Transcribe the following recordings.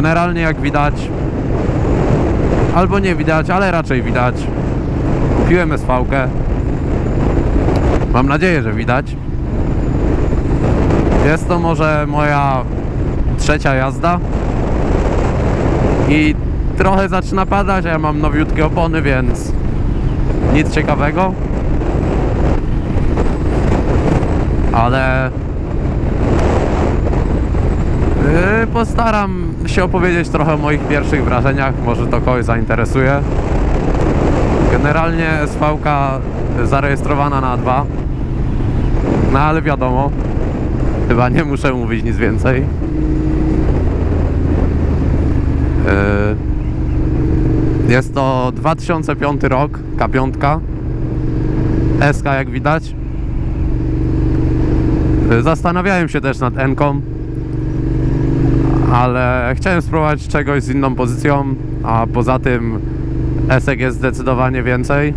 Generalnie jak widać, albo nie widać, ale raczej widać, kupiłem SV-kę. Mam nadzieję, że widać. Jest to może moja trzecia jazda i trochę zaczyna padać, a ja mam nowiutkie opony, więc nic ciekawego. Ale Postaram się opowiedzieć trochę o moich pierwszych wrażeniach, może to kogoś zainteresuje. Generalnie SV-ka zarejestrowana na A2, no ale wiadomo, chyba nie muszę mówić nic więcej. Yy, Jest to 2005 rok, K5, SK jak widać. Yy, Zastanawiałem się też nad N-ką, ale chciałem spróbować czegoś z inną pozycją, a poza tym esek jest zdecydowanie więcej,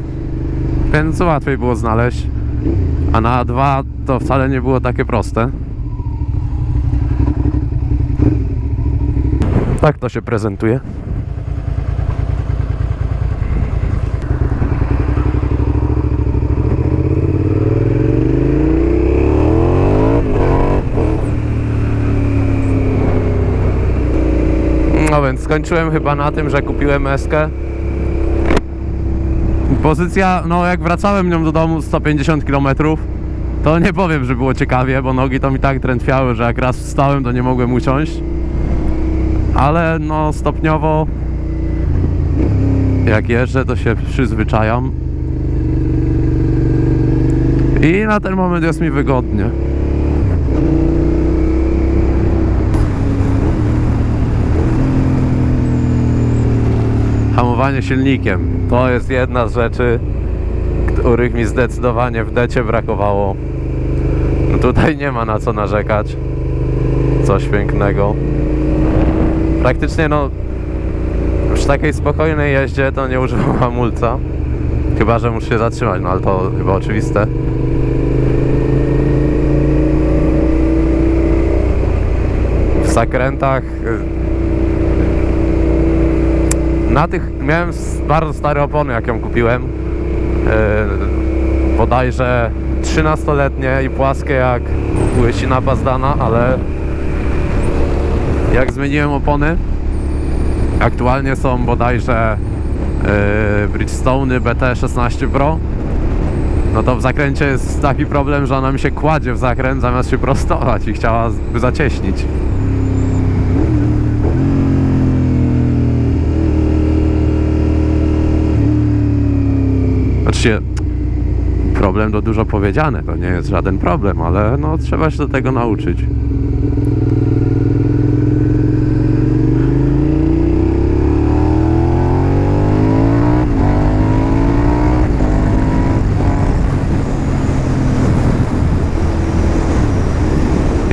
więc łatwiej było znaleźć. A na A2 to wcale nie było takie proste. Tak to się prezentuje. No więc skończyłem chyba na tym, że kupiłem eskę. Pozycja, no jak wracałem nią do domu 150 km, to nie powiem, że było ciekawie, bo nogi to mi tak trętwiały, że jak raz wstałem, to nie mogłem usiąść. Ale no stopniowo jak jeżdżę, to się przyzwyczajam. I na ten moment jest mi wygodnie. Hamowanie silnikiem to jest jedna z rzeczy, których mi zdecydowanie w decie brakowało. No tutaj nie ma na co narzekać. Coś pięknego. Praktycznie no przy takiej spokojnej jeździe to nie używam hamulca. Chyba, że muszę się zatrzymać, no ale to chyba oczywiste. W zakrętach y, na tych miałem bardzo stare opony, jak ją kupiłem. Yy, bodajże 13-letnie i płaskie jak łysina pazdana, ale jak zmieniłem opony, aktualnie są bodajże yy, Bridgestone BT16 Pro, no to w zakręcie jest taki problem, że ona mi się kładzie w zakręt zamiast się prostować i chciałaby zacieśnić. Oczywiście problem to dużo powiedziane, to nie jest żaden problem, ale no trzeba się do tego nauczyć.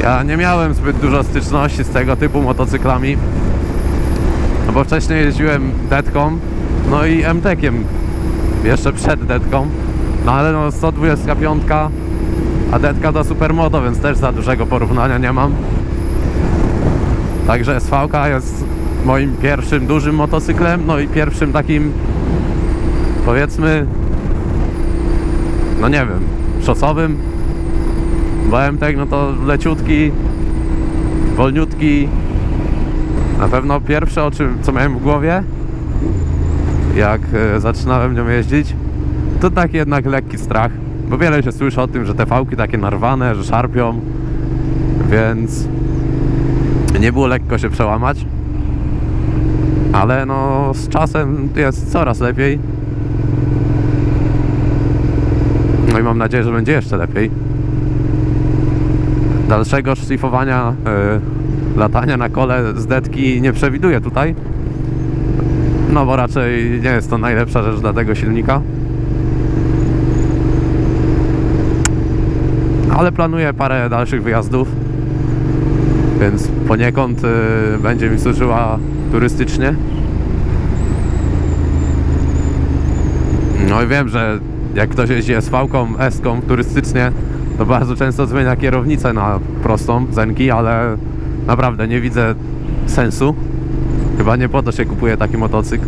Ja nie miałem zbyt dużo styczności z tego typu motocyklami, no bo wcześniej jeździłem detką, no i MTkiem jeszcze przed detką. No ale no 125, a detka to supermoto, więc też za dużego porównania nie mam. Także SV jest moim pierwszym dużym motocyklem, no i pierwszym takim powiedzmy no nie wiem, szosowym. Bo MTek no to leciutki, wolniutki. Na pewno pierwsze o czym co miałem w głowie jak e, zaczynałem nią jeździć, to taki jednak lekki strach, bo wiele się słyszy o tym, że te fałki takie narwane, że szarpią, więc nie było lekko się przełamać, ale no z czasem jest coraz lepiej. No i mam nadzieję, że będzie jeszcze lepiej. Dalszego szlifowania, e, latania na kole z detki nie przewiduję tutaj. No bo raczej nie jest to najlepsza rzecz dla tego silnika. Ale planuję parę dalszych wyjazdów. Więc poniekąd y, będzie mi służyła turystycznie. No i wiem, że jak ktoś jeździ SV-ką, S-ką turystycznie, to bardzo często zmienia kierownicę na prostą, zenki, ale naprawdę nie widzę sensu Chyba nie po to się kupuje taki motocykl.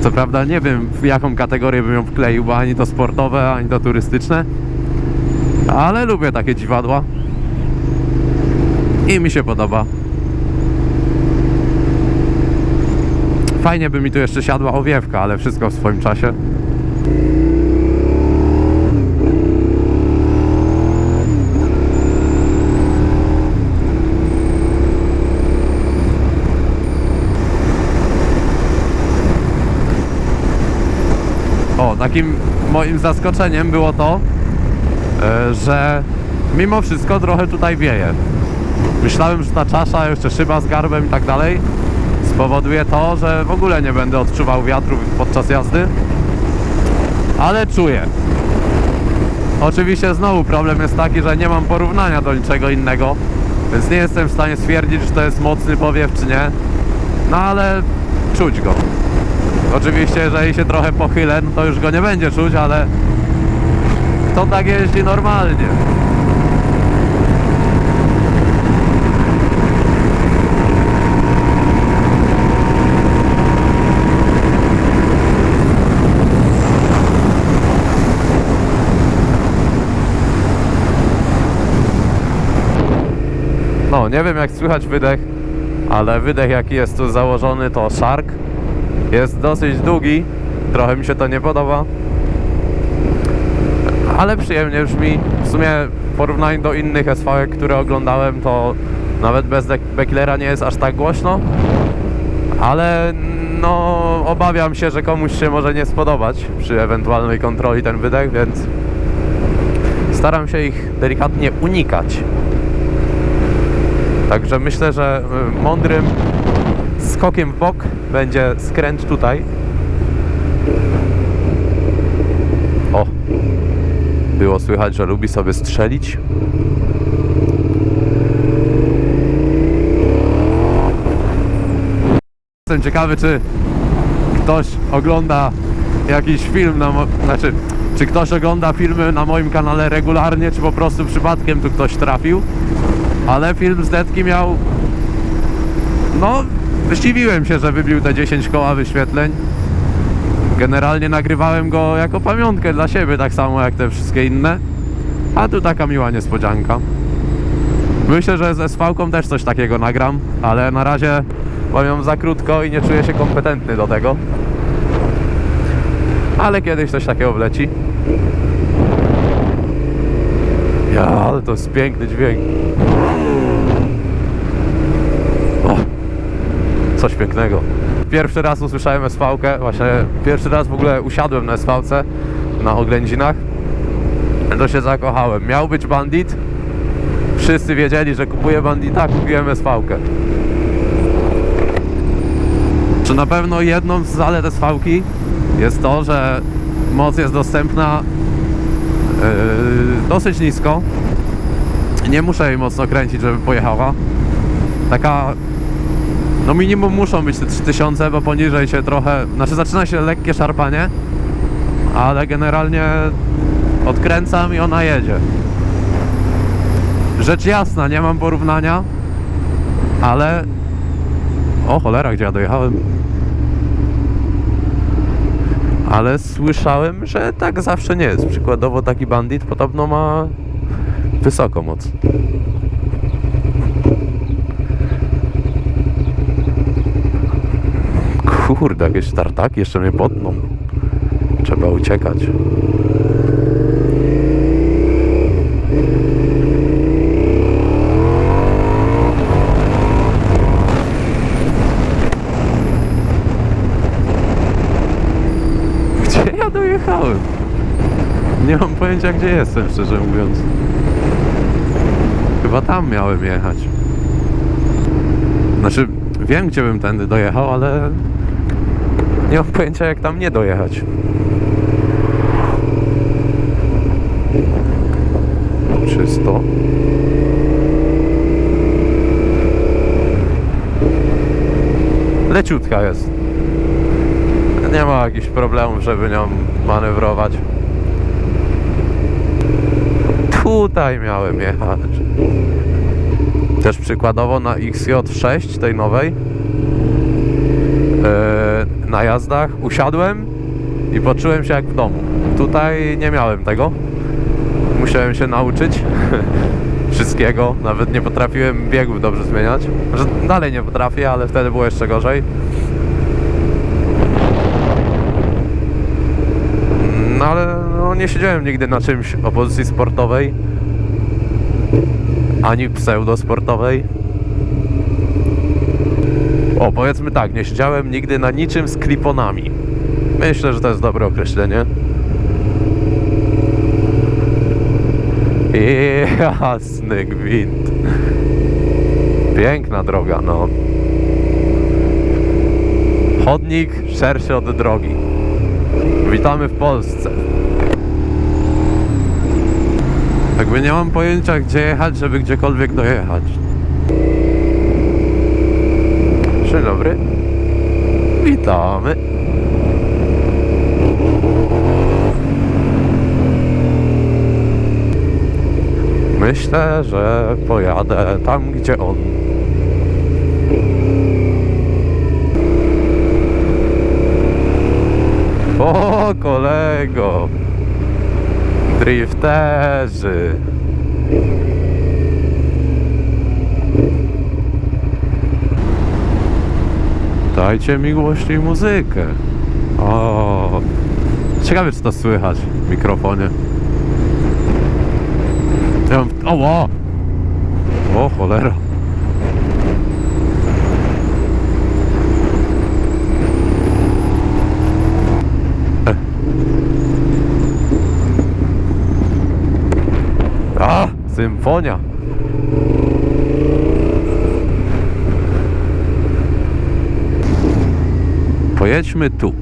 Co prawda nie wiem w jaką kategorię bym ją wkleił, bo ani to sportowe, ani to turystyczne. Ale lubię takie dziwadła. I mi się podoba. Fajnie by mi tu jeszcze siadła owiewka, ale wszystko w swoim czasie. O, takim moim zaskoczeniem było to, e, że mimo wszystko trochę tutaj wieje. Myślałem, że ta czasza, jeszcze szyba z garbem i tak dalej spowoduje to, że w ogóle nie będę odczuwał wiatru podczas jazdy. Ale czuję. Oczywiście znowu problem jest taki, że nie mam porównania do niczego innego, więc nie jestem w stanie stwierdzić, czy to jest mocny powiew, czy nie. No ale czuć go. Oczywiście, jeżeli się trochę pochylę, no to już go nie będzie czuć, ale kto tak jeździ normalnie? No, nie wiem jak słychać wydech, ale wydech jaki jest tu założony to Shark. Jest dosyć długi, trochę mi się to nie podoba. Ale przyjemnie brzmi. W sumie w porównaniu do innych SV, które oglądałem, to nawet bez Becklera nie jest aż tak głośno. Ale no obawiam się, że komuś się może nie spodobać przy ewentualnej kontroli ten wydech, więc staram się ich delikatnie unikać. Także myślę, że y, mądrym skokiem w bok będzie skręt tutaj. O! Było słychać, że lubi sobie strzelić. Jestem ciekawy, czy ktoś ogląda jakiś film na znaczy, czy ktoś ogląda filmy na moim kanale regularnie, czy po prostu przypadkiem tu ktoś trafił. Ale film z Detki miał no, zdziwiłem się, że wybił te 10 koła wyświetleń. Generalnie nagrywałem go jako pamiątkę dla siebie, tak samo jak te wszystkie inne. A tu taka miła niespodzianka. Myślę, że ze SV też coś takiego nagram, ale na razie ją za krótko i nie czuję się kompetentny do tego. Ale kiedyś coś takiego wleci. Ja, ale to jest piękny dźwięk. Coś pięknego. Pierwszy raz usłyszałem SV-kę, właśnie pierwszy raz w ogóle usiadłem na SV-ce na oględzinach. To się zakochałem. Miał być bandit. Wszyscy wiedzieli, że kupuję bandita, kupiłem SV-kę. Czy na pewno jedną z zalet SV-ki jest to, że moc jest dostępna yy, dosyć nisko. Nie muszę jej mocno kręcić, żeby pojechała. Taka no minimum muszą być te 3000, bo poniżej się trochę, znaczy zaczyna się lekkie szarpanie, ale generalnie odkręcam i ona jedzie. Rzecz jasna, nie mam porównania, ale o cholera, gdzie ja dojechałem? Ale słyszałem, że tak zawsze nie jest. Przykładowo taki bandit podobno ma wysoką moc. Kurde, jakieś tartaki jeszcze mnie potną. Trzeba uciekać. Gdzie ja dojechałem? Nie mam pojęcia gdzie jestem, szczerze mówiąc. Chyba tam miałem jechać. Znaczy, wiem gdzie bym tędy dojechał, ale nie mam pojęcia jak tam nie dojechać. Czysto. Leciutka jest. Nie ma jakichś problemów, żeby nią manewrować. Tutaj miałem jechać. Też przykładowo na XJ6 tej nowej e, najazdach, usiadłem i poczułem się jak w domu. Tutaj nie miałem tego. Musiałem się nauczyć wszystkiego. Nawet nie potrafiłem biegów dobrze zmieniać. Dalej nie potrafię, ale wtedy było jeszcze gorzej. No ale no, nie siedziałem nigdy na czymś o pozycji sportowej. Ani pseudosportowej. O, powiedzmy tak, nie siedziałem nigdy na niczym z kliponami. Myślę, że to jest dobre określenie. Jasny gwint. Piękna droga, no. Chodnik szerszy od drogi. Witamy w Polsce. Jakby nie mam pojęcia gdzie jechać, żeby gdziekolwiek dojechać. Dzień dobry. Witamy. Myślę, że pojadę tam, gdzie on. O, kolego! Drifterzy! Dajcie mi głośniej muzykę. O, ciekawe czy to słychać w mikrofonie. Ja mam... O, o! o cholera. A, symfonia. Pojedźmy tu.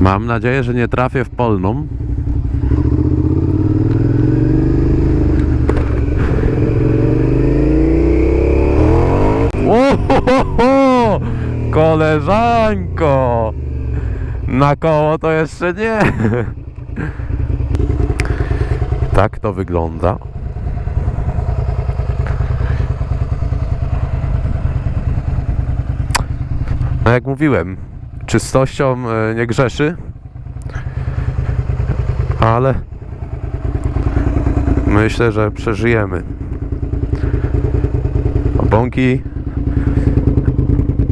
Mam nadzieję, że nie trafię w polną. Ohohoho! Koleżanko! Na koło to jeszcze nie. Tak to wygląda. No jak mówiłem, czystością e, nie grzeszy, ale myślę, że przeżyjemy. Obąki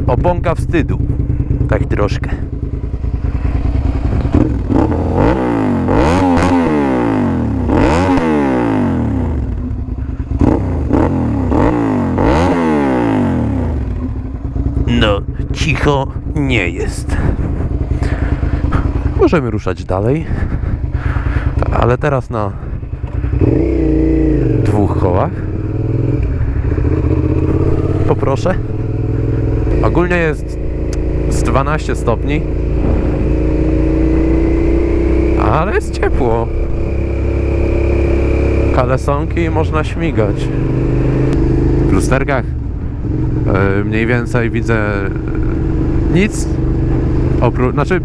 Obąka wstydu. Tak troszkę. No, nie jest. Możemy ruszać dalej. Ale teraz na dwóch kołach. Poproszę. Ogólnie jest z 12 stopni, ale jest ciepło. Kalesonki można śmigać. W lusterkach e, mniej więcej widzę nic. Oprócz, znaczy,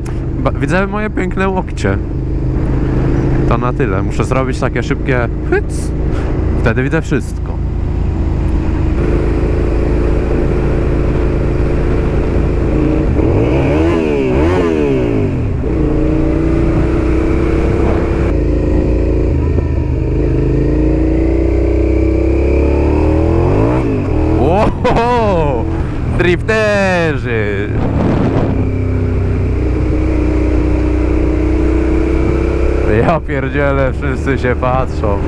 widzę moje piękne łokcie. To na tyle. Muszę zrobić takie szybkie hyc. Wtedy widzę wszystko. Wow! Drifterzy! Ja pierdzielę, wszyscy się patrzą.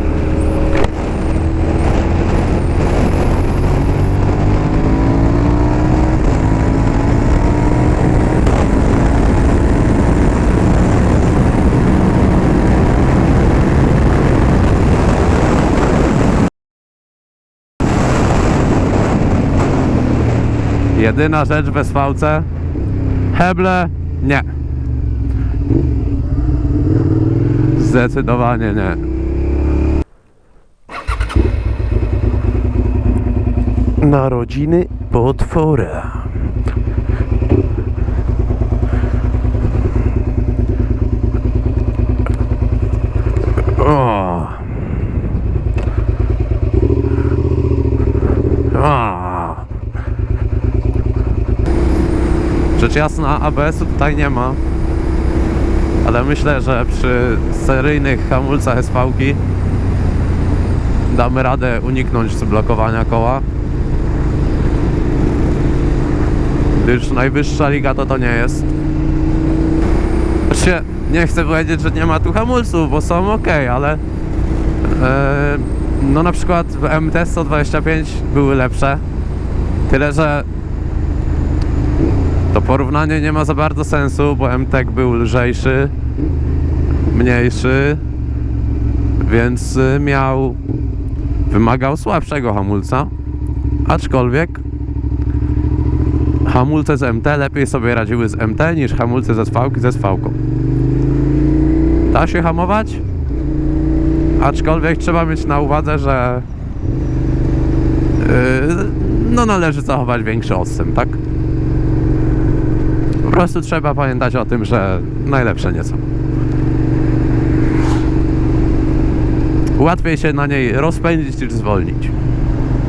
Jedyna rzecz bez fałce? Heble? Nie. Zdecydowanie nie. Narodziny potwora. O. O. Rzecz jasna, ABS-u tutaj nie ma. Ale myślę, że przy seryjnych hamulcach SV-ki damy radę uniknąć blokowania koła. Gdyż najwyższa liga to to nie jest. Znaczy, nie chcę powiedzieć, że nie ma tu hamulców, bo są ok, ale e, no na przykład w MT 125 były lepsze. Tyle, że to porównanie nie ma za bardzo sensu, bo MTek był lżejszy, mniejszy, więc y, miał wymagał słabszego hamulca, aczkolwiek hamulce z MT lepiej sobie radziły z MT niż hamulce ze SV ze SV. -ką. Da się hamować, aczkolwiek trzeba mieć na uwadze, że yy, no należy zachować większy odstęp, tak? Prostu trzeba pamiętać o tym, że najlepsze nie są. Łatwiej się na niej rozpędzić niż zwolnić.